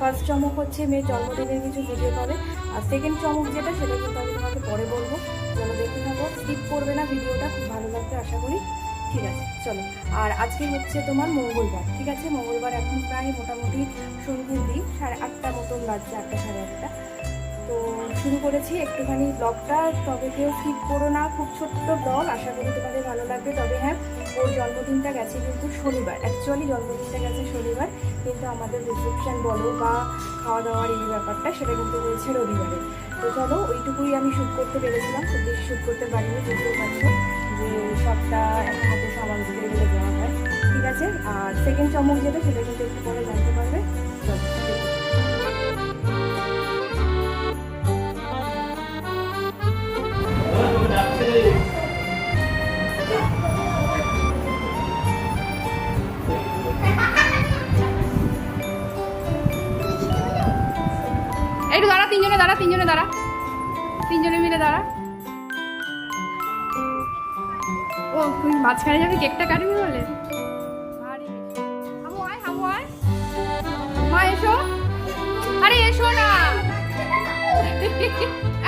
First চমক হচ্ছে মেয়ের জন্মদিনের কিছু ভিডিও পাবে আর সেকেন্ড চমক যেটা, সেটা কিন্তু আমি তোমাকে পরে বলব। চলো দেখতে থাকো। স্কিপ করবে না ভিডিওটা, খুব ভালো লাগবে, আশা করি। ঠিক আছে, চলো। আর আজকে হচ্ছে তোমার মঙ্গলবার, ঠিক আছে? মঙ্গলবার এখন প্রায় মোটামুটি সন্ধ্যের দিন, সাড়ে আটটা মতন বাজছে, আটটা সাড়ে আটটা। তো শুরু করেছি একটুখানি ব্লগটা তবে কেউ স্কিপ করো না, খুব ছোট্ট ব্লগ আশা করি তোমাদের ভালো লাগবে। তবে হ্যাঁ ওর জন্মদিনটা গেছে কিন্তু শনিবার অ্যাকচুয়ালি জন্মদিনটা গেছে শনিবার, কিন্তু আমাদের রিসেপশন বলো বা খাওয়া দাওয়ার এই ব্যাপারটা, সেটা কিন্তু হয়েছে রবিবারে। তো চলো, ওইটুকুই আমি শ্যুট করতে পেরেছিলাম, খুব বেশি শ্যুট করতে পারিনি, বুঝতেই পারছ যে সবটা একটা হাতে গেলে দেওয়া হয়। ঠিক আছে, আর সেকেন্ড চমক যেটা, সেটা মাঝখানে যাবি কেকটা কাটবি বলে? মা এসো। আরে এসো না।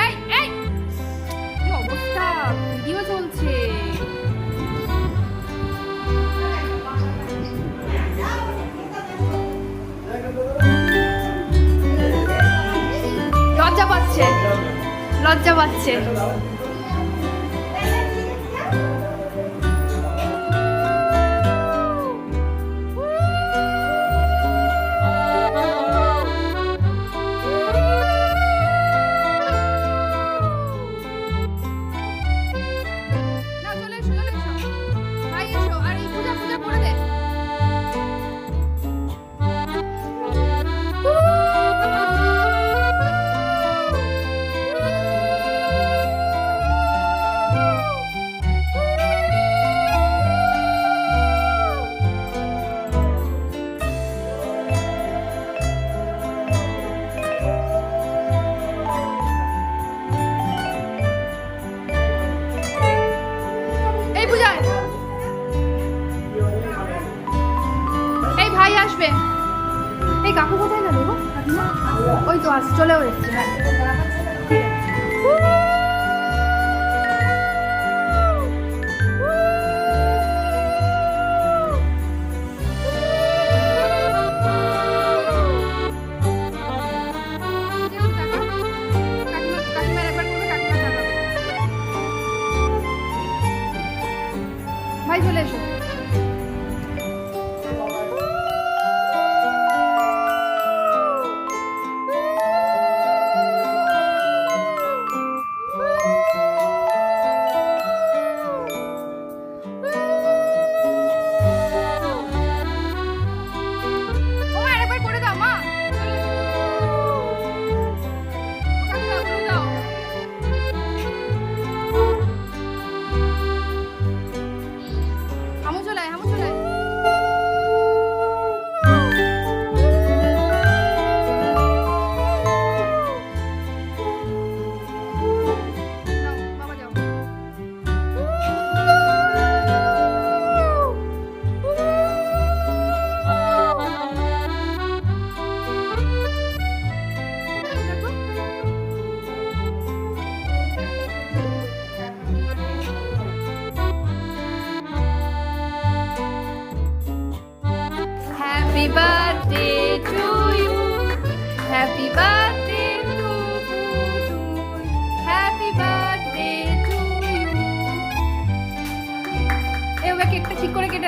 এই এই। কি অবস্থা? ভিডিও চলছে। লজ্জা পাচ্ছে। লজ্জা পাচ্ছে। ওই তো আস চলেও এসছে হ্যাঁ।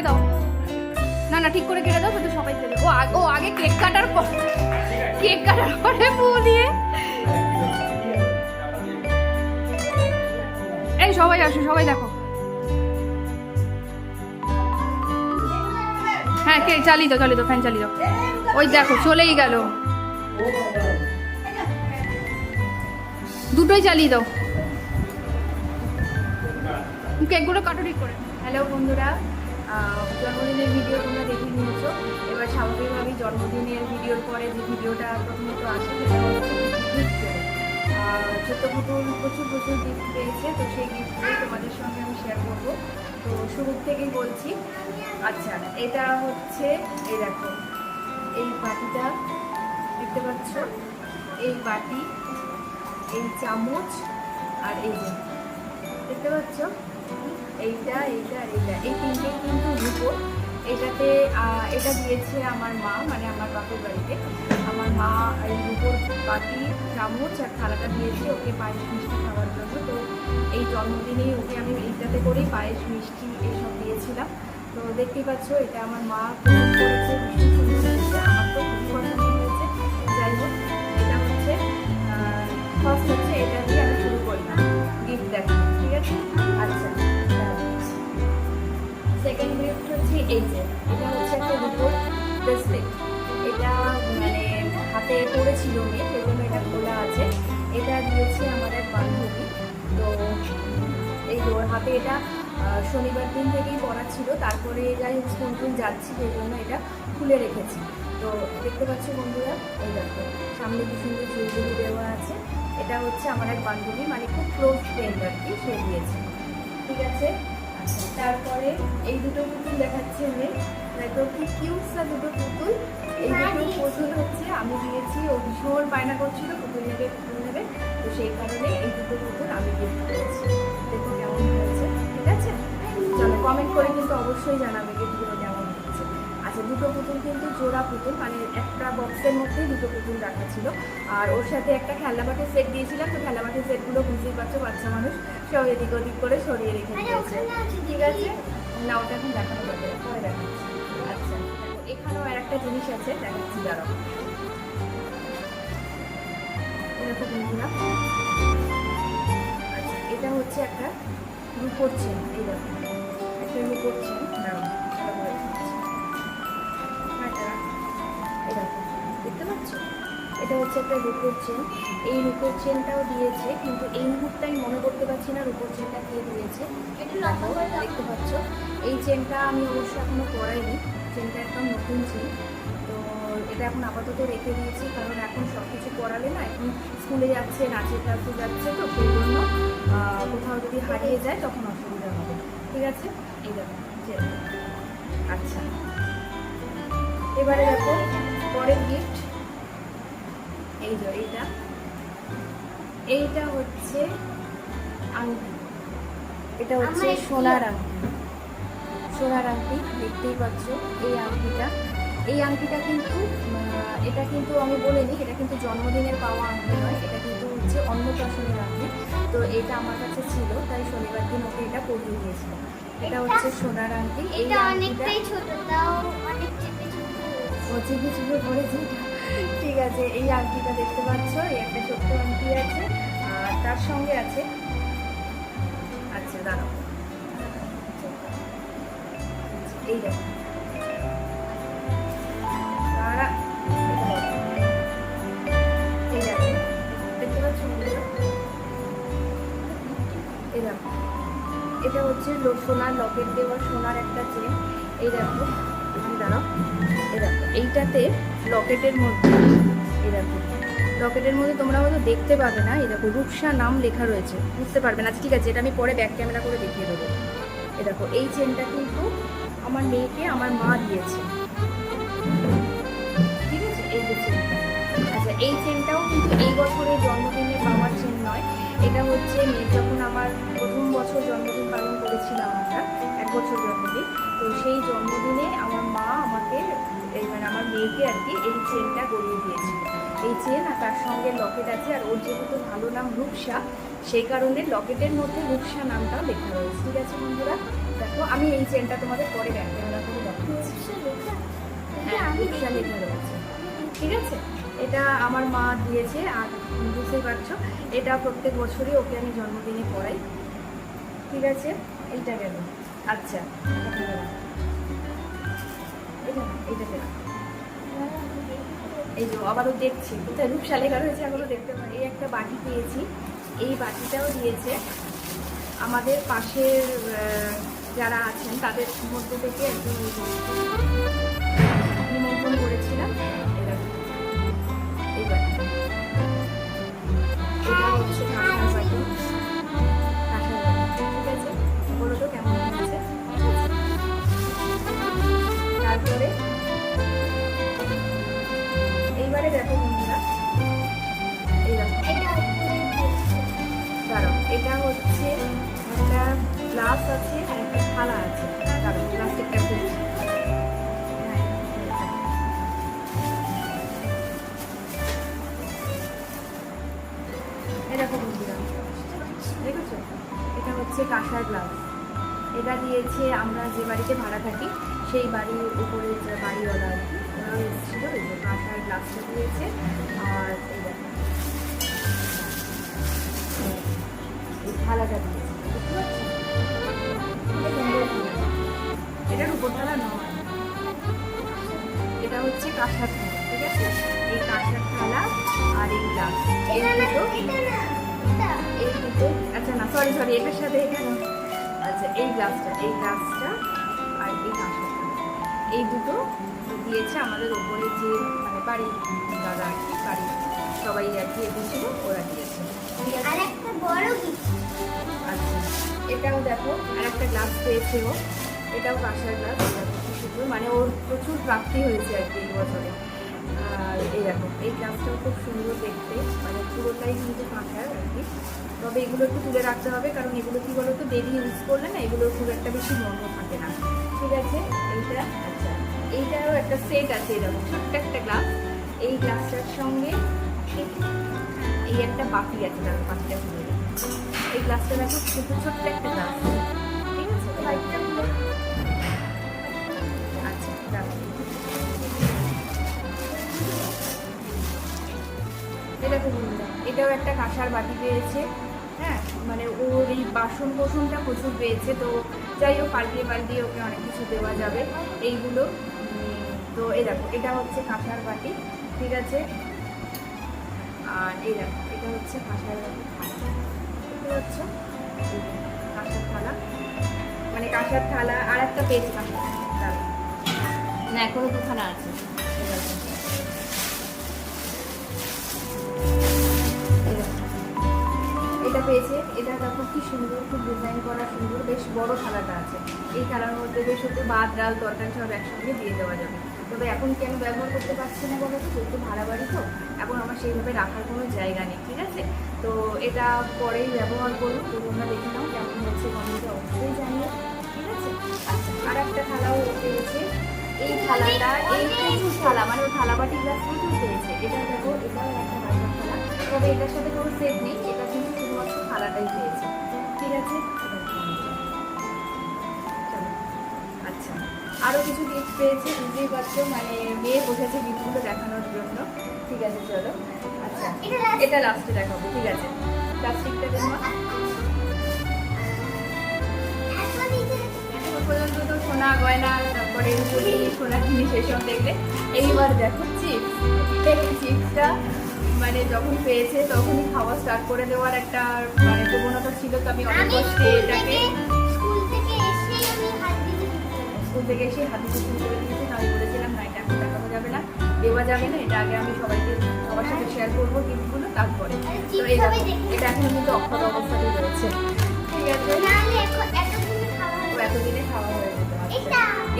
কেটে দাও। না না, ঠিক করে কেটে দাও যাতে সবাই দেবে ও আগে ও আগে কেক কাটার পর কেক কাটার পরে ফু দিয়ে এই, সবাই আসো, সবাই দেখো। হ্যাঁ কে, চালিয়ে দাও চালিয়ে দাও ফ্যান চালিয়ে দাও। ওই দেখো, চলেই গেল। দুটোই চালিয়ে দাও। কেকগুলো কাটো ঠিক করে হ্যালো, বন্ধুরা। জন্মদিনের ভিডিও তোমরা দেখে নিয়েছো। এবার স্বাভাবিকভাবেই জন্মদিনের ভিডিওর পরে যে ভিডিওটা প্রথমত আসে ছোট্ট পুতুল প্রচুর প্রচুর গিফট পেয়েছে, তো সেই গিফটগুলোই তোমাদের সঙ্গে আমি শেয়ার করব। তো শুরু থেকেই বলছি আচ্ছা এটা হচ্ছে, এই দেখো, এই বাটিটা দেখতে পাচ্ছ? এই বাটি, এই চামচ আর এই দেখতে পাচ্ছ? এইটা এইটা এইটা। এই তিনটেই কিন্তু রুপো এটাতে এটা দিয়েছে আমার মা মানে আমার বাপের বাড়িতে। আমার মা এই রুপোর বাটি চামচ আর থালাটা দিয়েছে ওকে পায়েস মিষ্টি খাওয়ার জন্য। তো এই জন্মদিনেই ওকে আমি এইটাতে করেই পায়েস, মিষ্টি এইসব দিয়েছিলাম। তো দেখতেই পাচ্ছ, এটা আমার মা করেছে আমার তো খুবই পছন্দ হয়েছে। যাই হোক হচ্ছে এটা হচ্ছে একটা এটা মানে হাতে মেয়ে এটা খোলা আছে এটা দিয়েছে বান্ধবী তো এই হাতে এটা শনিবার দিন থেকেই পড়া ছিল তারপরে যাই স্কুল টুল যাচ্ছি সেই জন্য এটা খুলে রেখেছি তো দেখতে পাচ্ছি বন্ধুরা এই দেখো সামনে কি সুন্দর চুলগুলি দেওয়া আছে এটা হচ্ছে আমার এক বান্ধবী মানে খুব ক্লোজ ফ্রেন্ড আর কি, সে দিয়েছে। ঠিক আছে? তারপরে এই দুটো পুতুল দেখাচ্ছি আমি। দেখো কি কিউট সা দুটো পুতুল। এই দুটো পুতুল হচ্ছে আমি দিয়েছি ও ভীষণ বায়না করছিল পুতুল নেবে পুতুল নেবে। তো সেই কারণে এই দুটো পুতুল আমি গিফট করেছি। দেখো কেমন হয়েছে ঠিক আছে? চলো কমেন্ট করে কিন্তু অবশ্যই জানাবে গিফটগুলো কেমন আচ্ছা দুটো পুতুল কিন্তু জোড়া পুতুল মানে একটা বক্সের মধ্যেই দুটো পুতুল রাখা ছিল। আর ওর সাথে একটা খেলনাবাটির সেট দিয়েছিলাম তো খেলনাবাটির সেটগুলো বুঝতেই পারছ বাচ্চা মানুষ। সব এদিক ওদিক করে সরিয়ে রেখে দিয়েছে। ঠিক আছে। না ওটা এখন দেখানো যাবে পরে দেখাচ্ছি। আচ্ছা এখানেও আর একটা জিনিস আছে দেখাচ্ছি দাঁড়াও। বন্ধুরা আচ্ছা এটা হচ্ছে একটা রুপোর চেন এই দেখো। একটা রুপোর চেন। এটা হচ্ছে একটা রুপোর চেন এই রুপোর চেনটাও দিয়েছে কিন্তু এই মুহূর্তে আমি মনে করতে পারছি না রুপোর চেনটা কে দিয়েছে। দেখো, দেখতে পাচ্ছ এই চেনটা আমি অবশ্য এখনও পরাইনি চেনটা একদম নতুন চেন তো এটা এখন আপাতত রেখে দিয়েছি কারণ এখন সব কিছু পড়ালে না এখন স্কুলে যাচ্ছে নাচে টাচে যাচ্ছে তো সেই জন্য কোথাও যদি হারিয়ে যায় তখন অসুবিধা হবে। ঠিক আছে? এই দেখো আচ্ছা। এবারে দেখো পরের গিফট এই যে এইটা। এইটা হচ্ছে আংটি। এটা হচ্ছে সোনার আংটি। সোনার আংটি দেখতেই পাচ্ছ এই আংটিটা। এই আংটিটা কিন্তু এটা কিন্তু আমি বলিনি এটা কিন্তু জন্মদিনের পাওয়া আংটি নয় এটা কিন্তু হচ্ছে অন্নপ্রাশনের আংটি। তো এটা আমার কাছে ছিল তাই শনিবার দিন ওকে এটা পরিয়ে দিয়েছিলাম। এটা হচ্ছে সোনার আংটি। এটা অনেকটাই ছোট তাও অনেক চেপে চেপে ও চিপে চিপে পড়েছে ঠিক আছে, এই আংটিটা দেখতে পাচ্ছ, এই একটা ছোট্ট আংটি আছে, আর তার সঙ্গে আছে আচ্ছা দাঁড়াও। এই দাঁড়া। এই দেখো। এটা হচ্ছে সোনার লকেট দেওয়া সোনার একটা চেন এই দেখো। দাঁড়াও। দেখো এইটাতে লকেটের মধ্যে দেখো লকেটের মধ্যে তোমরা হয়তো দেখতে পাবে না দেখো রূপসা নাম লেখা রয়েছে। বুঝতে পারবে না। আচ্ছা ঠিক আছে, এটা আমি পরে ব্যাক ক্যামেরা করে দেখিয়ে দেবো। দেখো এই চেনটা কিন্তু আমার মেয়েকে আমার মা দিয়েছে। ঠিক আছে? এই যে চেনটা আচ্ছা এই চেনটাও কিন্তু এই বছরের জন্মদিনে হচ্ছে মেয়ে যখন আমার প্রথম বছর জন্মদিন পালন করেছিলাম আমরা এক বছর জন্মদিন তো সেই জন্মদিনে আমার মা আমাকে এই মানে আমার মেয়েকে আর কি এই চেনটা গড়িয়ে দিয়েছিল এই চেন আর তার সঙ্গে লকেট আছে আর ওর যেহেতু ভালো নাম রূপসা সেই কারণে লকেটের মধ্যে রূপসা নামটাও লেখা রয়েছে। ঠিক আছে বন্ধুরা? দেখো আমি এই চেনটা তোমাদের পরে ব্যাক ক্যামেরা করে দেখাচ্ছি। হ্যাঁ রূপসা লেখা রয়েছে। ঠিক আছে? এটা আমার মা দিয়েছে আর বুঝতেই পারছ? এটা প্রত্যেক বছরই ওকে আমি জন্মদিনে পড়াই। ঠিক আছে? এইটা গেল। আচ্ছা এটা এইটা গেল। এই যে, আবারও দেখছি। কোথায়? রূপসা লেখা রয়েছে, এখনও দেখতে পাই। এই একটা বাটি পেয়েছি। এই বাটিটাও দিয়েছে। আমাদের পাশের যারা আছেন, তাদের মধ্যে থেকে একজন নিমন্ত্রণ করেছিলাম। এইবারে দেখো বন্ধুরা। দাঁড়াও, এটা হচ্ছে একটা গ্লাস আছে একটা থালা আছে। দাঁড়াও প্লাস্টিকটা খুলছি এরকম বন্ধুরা, দেখেছ? এটা হচ্ছে কাঁসার গ্লাস এটা দিয়েছে আমরা যে বাড়িতে ভাড়া থাকি, সেই বাড়ির উপরে বাড়িওয়ালা আর কি ওরা এসেছিল এই যে কাঁসার গ্লাসটা দিয়েছে আর এই এই থালাটা দিয়েছে। এটার উপর থালা নয় এটা হচ্ছে কাঁসার থালা ঠিক আছে এই কাঁসার থালা আর এই গ্লাস এই দুটো আচ্ছা না সরি সরি এটার সাথে এটা। আচ্ছা এই গ্লাসটা এই গ্লাসটা আর এই কাঁসার এই দুটো দিয়েছে আমাদের ওপরে যে মানে বাড়ির দাদা আর কি বাড়ির সবাই আর কি এসেছিল ওরা দিয়েছে। ঠিক আছে? আচ্ছা। এটাও দেখো আর একটা গ্লাস পেয়েছে ও। এটাও কাঁসার গ্লাস শুধু মানে ওর প্রচুর প্রাপ্তি হয়েছে আর কি এই বছরে। আর এই দেখো এই গ্লাসটাও খুব সুন্দর দেখতে। মানে পুরোটাই কিন্তু কাঁসার আর কি। তবে এগুলো একটু তুলে রাখতে হবে কারণ এগুলো কি বলো তো ডেলি ইউজ করলে না এগুলো খুব একটা বেশি নরম থাকে না। ঠিক আছে? এইটা আচ্ছা। এইটারও একটা সেট আছে, এরকম ছোট্ট একটা গ্লাস এই গ্লাসটার সঙ্গে এই একটা বাকি আছে তার বাকিটা খুলে এই গ্লাসটা দেখো ছোট ছোট্ট একটা গ্লাস ঠিক আছে আচ্ছা এটা সুন্দর। এটাও একটা কাঁসার বাটি পেয়েছে। হ্যাঁ মানে ওর এই বাসন কোসনটা প্রচুর পেয়েছে, তো যাই হোক, পাল্টিয়ে পাল্টিয়ে ওকে অনেক কিছু দেওয়া যাবে। এইগুলো তো এই দেখো এটা হচ্ছে কাঁসার বাটি ঠিক আছে? আর এই দেখো এটা হচ্ছে কাঁসার বাটি। দেখতে পাচ্ছ কাঁসার থালা। মানে কাঁসার থালা আর একটা পেয়েছি কাঁসার থালা। না এখনও দুখানা আছে। এটা পেয়েছে। এটা দেখো কি সুন্দর খুব ডিজাইন করা সুন্দর। বেশ বড় থালাটা আছে। এই থালার মধ্যে বেশ একটু ভাত ডাল তরকারি সব একসঙ্গে দিয়ে দেওয়া যাবে। তবে এখন কেন ব্যবহার করতে পারছি না বলো তো? একটু ভাড়া বাড়ি তো, এখন আমার সেইভাবে রাখার কোনো জায়গা নেই, ঠিক আছে? তো এটা পরেই ব্যবহার করুন তো তোমরা দেখে নাও কেমন হচ্ছে কমেন্টে অবশ্যই জানিও, ঠিক আছে? আচ্ছা আর একটা থালাও পেয়েছে এই থালাটা, এই প্রচুর থালা মানে থালা বাটি গ্লাস প্রচুর পেয়েছে এটা দেখো, এটাও একটা বাজার থালা। তবে এটার সাথে কোনো সেট নেই, এটা কিন্তু শুধুমাত্র থালাটাই পেয়েছে ঠিক আছে? আরও কিছু গিফট পেয়েছে বুঝতেই পারছ মানে মেয়ে বসেছে গিফটগুলো দেখানোর জন্য। ঠিক আছে চলো। আচ্ছা এটা লাস্টে দেখাবো ঠিক আছে। প্লাস্টিকটা এখন পর্যন্ত তো সোনা গয়না তারপরে সোনা জিনিস এসব দেখলে। এইবার দেখো চিপস এই চিপসটা মানে যখন পেয়েছে তখনই খাওয়া স্টার্ট করে দেওয়ার একটা মানে প্রবণতা ছিল। তো আমি অনেক কষ্টে এটাকে স্কুল থেকে এসে হাতে শুরু করে দিয়েছে আমি বলেছিলাম না এটা এখন দেখানো যাবে না দেওয়া যাবে না এটা আগে আমি সবাইকে সবার সাথে শেয়ার করব গিফটগুলো তারপরে। তো দেখে এটা এখন কিন্তু অক্ষত অবস্থাতেই রয়েছে। ঠিক আছে এতদিন খাওয়া হয়ে যেত।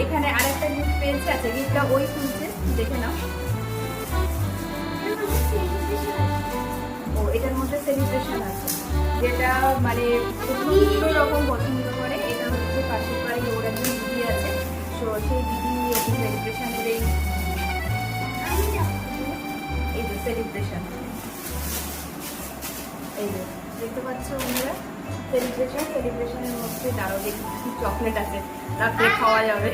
এখানে আরেকটা গিফট পেয়েছে আচ্ছা গিফটটা ওই খুলছে দেখে নাও। ও এটার মধ্যে সেলিব্রেশন আছে যেটা মানে বিভিন্ন রকম পছন্দ সেলিব্রেশন এই যে দেখতে পাচ্ছ বন্ধুরা? সেলিব্রেশন সেলিব্রেশনের মধ্যে দাঁড়াও দেখি কি চকলেট আছে রাত্রে খাওয়া যাবে।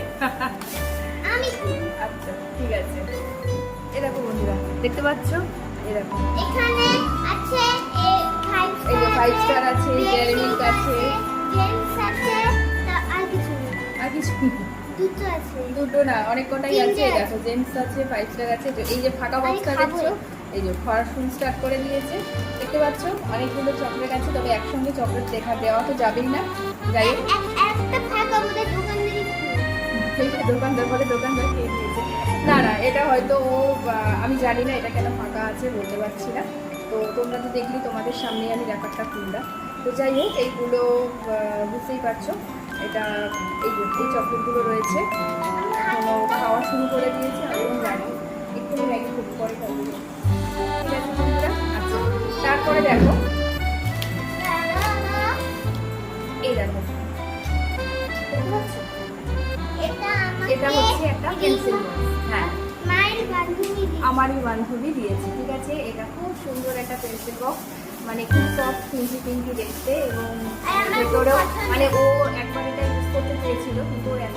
আচ্ছা ঠিক আছে। এরকম বন্ধুরা দেখতে পাচ্ছ? এরকম এখানে আছে ফাইভ এই যে five star আছে, dairy আছে। জেমস আছে আর কিছু আর কিছু দুটো আছে। দুটো না অনেক কটাই আছে। দেখো জেমস আছে ফাইভ স্টার আছে। এই যে ফাঁকা বক্সটা দেখছ? এই যে শুন স্টার্ট করে দিয়েছে। দেখতে পাচ্ছ অনেকগুলো চকলেট আছে তবে একসঙ্গে চকলেট দেখা দেওয়া তো যাবেই না। যাই দোকানদারি দোকানদার বলে দোকানদার খেয়ে দিয়েছে না না এটা হয়তো ও আমি জানি না এটা কেন ফাঁকা আছে বলতে পারছি না। তো তোমরা তো দেখলি তোমাদের সামনে আমি ব্যাপারটা তো যাই হোক এইগুলো বুঝতেই পারছ এটা এই এই চকলেটগুলো রয়েছে। খাওয়া শুরু করে দিয়েছে আমি জানি। একটু ম্যাগি খুব পরে খাব। তারপরে দেখো। এই দেখো। এটা হচ্ছে একটা পেন্সিল হ্যাঁ। আমারই বান্ধবী দিয়েছে ঠিক আছে? এটা খুব সুন্দর একটা পেন্সিল বক্স মানে খুব সফট পিঙ্কি পিঙ্কি দেখতে এবং ভেতরেও মানে ও একবার এটা ইউজ করতে চেয়েছিল কিন্তু ওর এত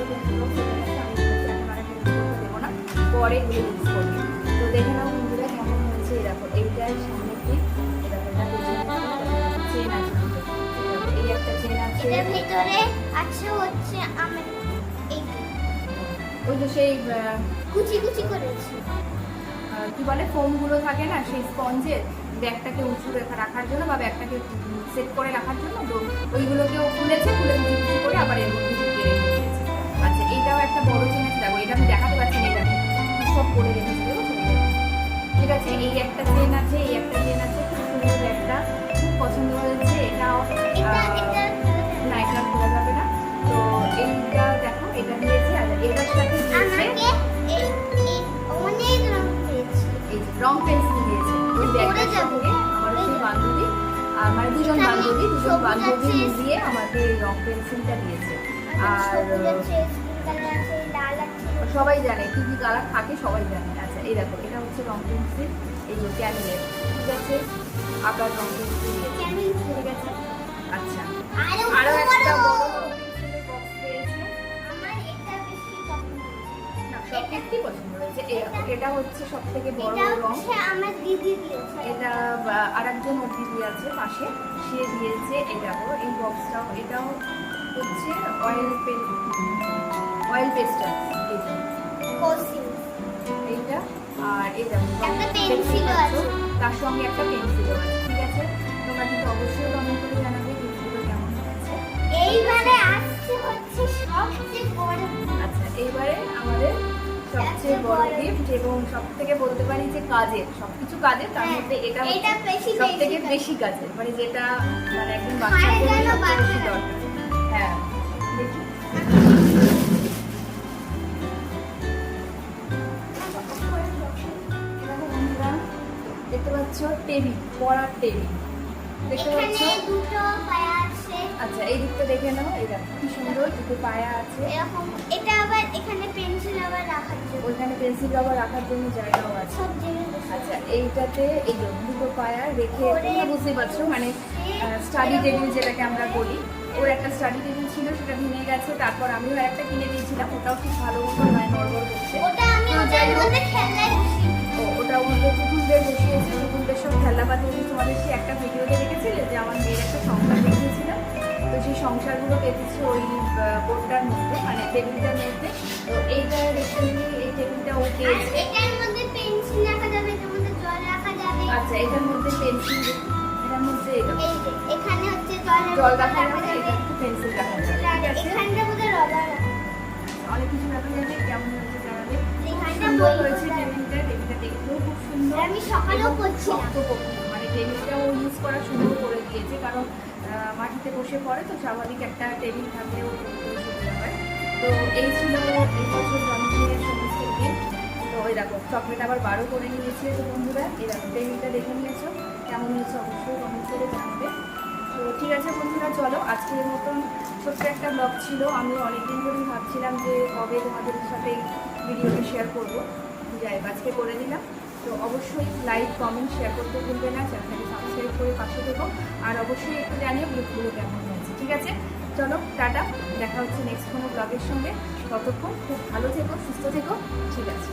না পরে এগুলো ইউজ করবি। তো দেখে নাও বন্ধুরা কেমন হয়েছে দেখো এইটার সামনে একটা চেন আছে। এটার ভিতরে আছে হচ্ছে আমার এই ওই যে সেই কুচি কুচি করেছি কি বলে ফোমগুলো থাকে না সেই স্পঞ্জের ব্যাগটাকে উঁচু রেখা রাখার জন্য বা ব্যাগটাকে সেট করে রাখার জন্য তো ওইগুলোকেও খুলেছে খুলে কুচি কুচি করে আবার এর মধ্যে ঢুকিয়ে আচ্ছা এইটাও একটা বড় চেন আছে দেখো এটা আমি দেখাতে পারছি না এটা সব করে রেখেছি ঠিক আছে এই একটা চেন আছে এই একটা চেন আছে খুব সুন্দর একটা খুব পছন্দ হয়েছে। এটাও এটা আহ, এটা না এটা খোলা যাবে না তো এইটা দেখো এটা দিয়েছে আর এটার সাথে রং দিয়েছে আমার সেই বান্ধবী আর মানে দুজন বান্ধবী বান্ধবী আছে। আমাকে রং পেন্সিলটা দিয়েছে আর সবাই জানে কি কি কালার থাকে সবাই জানে আচ্ছা এই দেখো এটা হচ্ছে রং পেন্সিল এই যে ক্যামিনের ঠিক আছে আকার রং পেন্সিল ঠিক আছে আচ্ছা। আরও একটা বড় এটা একটি পছন্দ হয়েছে। এটা হচ্ছে সব থেকে বড় এটা রং। আমার দিদি দিয়েছে। এটা আর একজন ওর দিদি আছে পাশে। সে দিয়েছে এই এই বক্সটাও এটাও হচ্ছে অয়েল পেন অয়েল পেস্টার এইটা আর আছে। তার সঙ্গে একটা পেন্সিলও আছে ঠিক আছে? তোমরা কিন্তু অবশ্যই কমেন্ট করে জানাবে আচ্ছা এইবারে আমাদের সবচেয়ে বড় গিফট এবং সব থেকে বলতে পারি যে কাজের সবকিছু কাজের তার হ্যাঁ, মধ্যে এটা সব থেকে বেশি কাজের মানে যেটা মানে একদম বেশি দরকার। হ্যাঁ দেখি। দেখতে পাচ্ছ টেবিল পড়ার টেবিল। দেখতে পাচ্ছ দুটো পায়া আচ্ছা এই দিকটা দেখে নাও দেখো কি সুন্দর দুটো পায়া আছে। এরকম এটা আবার এখানে পেন্সিল আবার রাখার জন্য। ওইখানে পেন্সিল রাবার রাখার জন্য জায়গাও আছে। সব আচ্ছা এইটাতে এই দুটো পায়া রেখে তোমরা বুঝতেই পারছ মানে স্টাডি টেবিল যেটাকে আমরা বলি ওর একটা স্টাডি টেবিল ছিল সেটা ভেঙে গেছে তারপর আমিও একটা কিনে দিয়েছিলাম ওটাও ঠিক ভালো মতো নয় নড়বড় করছে ওটা আমি ওটার মধ্যে খেলনায় ওটা মধ্যে পুতুলদের বসিয়েছি পুতুলদের সব খেলাপাতি আমি তোমাদের সে একটা ভিডিওতে দেখেছিলে? যে আমার মেয়ের একটা সংসার দেখিয়েছিলাম? তো সেই সংসারগুলো পেতেছি ওই বোর্ডটার মধ্যে মানে টেবিলটার মধ্যে তো এইটা রিসেন্টলি এই টেবিলটা ও পেয়েছে। এটার মধ্যে পেন্সিল রাখা যাবে এটার মধ্যে জল রাখা যাবে। আচ্ছা এটার মধ্যে পেন্সিল এটার মধ্যে এখানে হচ্ছে জলের জল রাখা রাখা যাবে। এটা পেন্সিল রাখা যাবে এখানটা বোধহয় রবার রাখা অনেক কিছু রাখা যাবে কেমন হয়েছে জানাবে সুন্দর হয়েছে টেবিলটা টেবিলটা দেখতেও খুব সুন্দর আমি সকালেও করছিলাম। মানে টেবিলটাও ইউজ করা শুরু করে দিয়েছে কারণ মাটিতে বসে পড়ে, তো স্বাভাবিক একটা টেবিল করতে সুবিধা তো এই ছিল তো ওই চকলেট আবার বারো করে নিয়েছে তো বন্ধুরা দেখো নিয়েছো। কেমন তো ঠিক আছে চলো, আজকের মতন একটা ছিল। আমি ধরেই ভাবছিলাম যে কবে তোমাদের সাথে ভিডিওটা শেয়ার করব। যাই আজকে করে দিলাম তো অবশ্যই লাইক কমেন্ট শেয়ার করতে ভুলবে না, চ্যানেলটাকে সাবস্ক্রাইব করে পাশে থেকো। আর অবশ্যই একটু জানিও গ্রুপগুলো কেমন হয়েছে, ঠিক আছে? চলো, টাটা, দেখা হচ্ছে নেক্সট কোনো ব্লগের সঙ্গে। ততক্ষণ খুব ভালো থেকো, সুস্থ থেকো, ঠিক আছে।